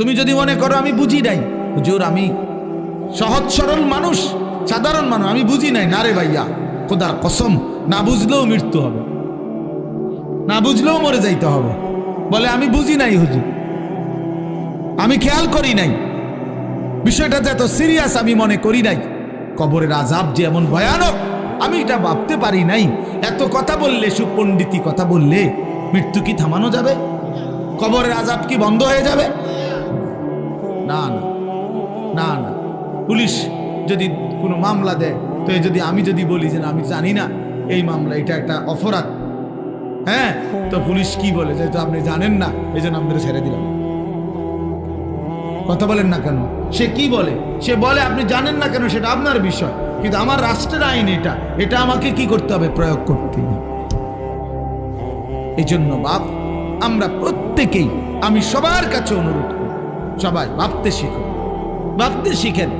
তুমি যদি মনে করো আমি বুঝি নাই, হুজুর, আমি সহজ সরল মানুষ, সাধারণ মানুষ, আমি বুঝি নাই। না রে ভাইয়া, খোদার কসম, না বুঝলেও মৃত্যু হবে। না বুঝলেও মরে যাইতে হবে। বলে, আমি বুঝি নাই, হুজুর। আমি খেয়াল করি নাই। বিষয়টা যে এত সিরিয়াস আমি মনে করি নাই। কবরের আজাব যে এমন ভয়ানক, আমি এটা ভাবতে পারি নাই। এত কথা বললে সুপণ্ডিতি কথা বললে, মৃত্যু কি থামানো যাবে? কবরের আজাব কি বন্ধ হয়ে যাবে? না না। না না। পুলিশ যদি কোনো মামলা দেয়, তো যদি আমি যদি বলি যে আমি জানি না এই মামলা, এটা একটা অপরাধ। হ্যাঁ? তো পুলিশ কি বলে? যেহেতু আপনি জানেন না এই জন্য আমাদের ছেড়ে দিলাম। কথা বলেন না কেন? সে কি বলে? সে বলে, আপনি জানেন না কেন, সেটা আপনার বিষয়। কিন্তু আমার রাষ্ট্রের আইন এটা। এটা আমাকে কি করতে হবে? প্রয়োগ করতে এই জন্য বাপ, আমরা প্রত্যেকেই, আমি সবার কাছে অনুরোধ করি। সবাই ভাবতে শিখুন। ভাবতে শিখেন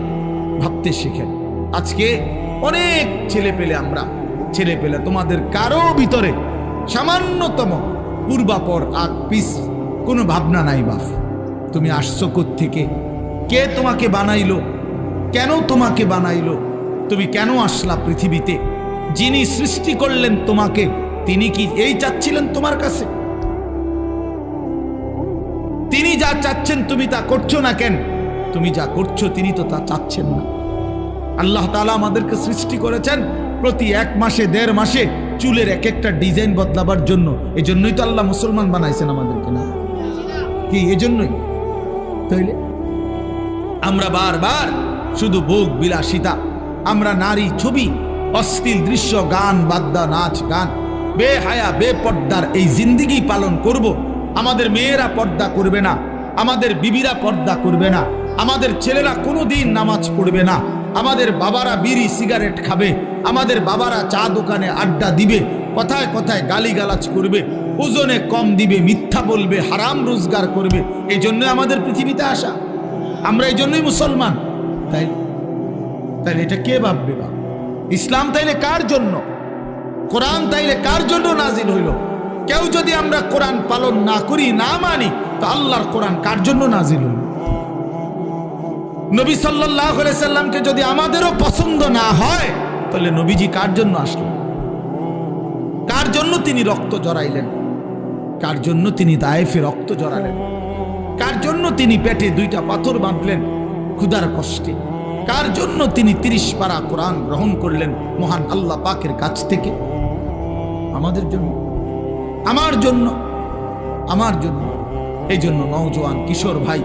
ভাবতে শিখেন। আজকে অনেক ছেলে পেলে আমরা, ছেলে পেলে তোমাদের কারও ভিতরে সামান্যতম পূর্বাপর আগ পিস কোনো ভাবনা নাই বাপ তুমি আসছো থেকে কে তোমাকে বানাইলো? কেন তোমাকে বানাইলো? তুমি কেন আসলা পৃথিবীতে? যিনি সৃষ্টি করলেন তোমাকে, তিনি কি এই চাচ্ছিলেন তোমার কাছে? তিনি যা চাচ্ছেন তুমি তা করছ না কেন? তুমি যা করছ, তিনি তো তা চাচ্ছেন না। আল্লাহ তালা আমাদেরকে সৃষ্টি করেছেন প্রতি এক মাসে, দেড় মাসে চুলের এক একটা ডিজাইন বদলাবার জন্য। এই জন্যই তো আল্লাহ মুসলমান বানাইছেন আমাদেরকে না? কি, এজন্যই? তাইলে? আমরা বারবার শুধু ভোগ বিলাসিতা, আমরা নারী ছবি, অশ্লীল দৃশ্য, গান, বাদ্যা, নাচ, গান, বেহায়া, বেপর্দার এই জিন্দিগি পালন করব। আমাদের মেয়েরা পর্দা করবে না, আমাদের বিবিরা পর্দা করবে না, আমাদের ছেলেরা কোনো দিন নামাজ পড়বে না, আমাদের বাবারা বিড়ি, সিগারেট খাবে, আমাদের বাবারা চা দোকানে আড্ডা দিবে, কথায় কথায় গালিগালাজ করবে, ওজনে কম দিবে, মিথ্যা বলবে, হারাম রোজগার করবে এই জন্য আমাদের পৃথিবীতে আসা। আমরা এই জন্যই মুসলমান। তাই তাইলে এটা কে ভাববে বা ইসলাম তাইলে কার জন্য? কোরআন তাইলে কার জন্য নাজিল হইল? কেউ যদি আমরা কোরআন পালন না করি, না মানি, তো আল্লাহর কোরআন কার জন্য নাজিল হইল? নবী সাল্লাহ সাল্লামকে যদি আমাদেরও পছন্দ না হয়, তাহলে নবীজি কার জন্য আসলেন কার জন্য তিনি রক্ত জড়াইলেন? কার জন্য তিনি দায়েফে রক্ত জড়ালেন? কার জন্য তিনি পেটে দুইটা পাথর বাঁধলেন? ক্ষুধার কষ্টে। কার জন্য তিনি তিরিশ পারা কোরআন গ্রহণ করলেন মহান আল্লাহ পাকের কাছ থেকে? আমাদের জন্য। আমার জন্য আমার জন্য। এই জন্য নওজোয়ান কিশোর ভাই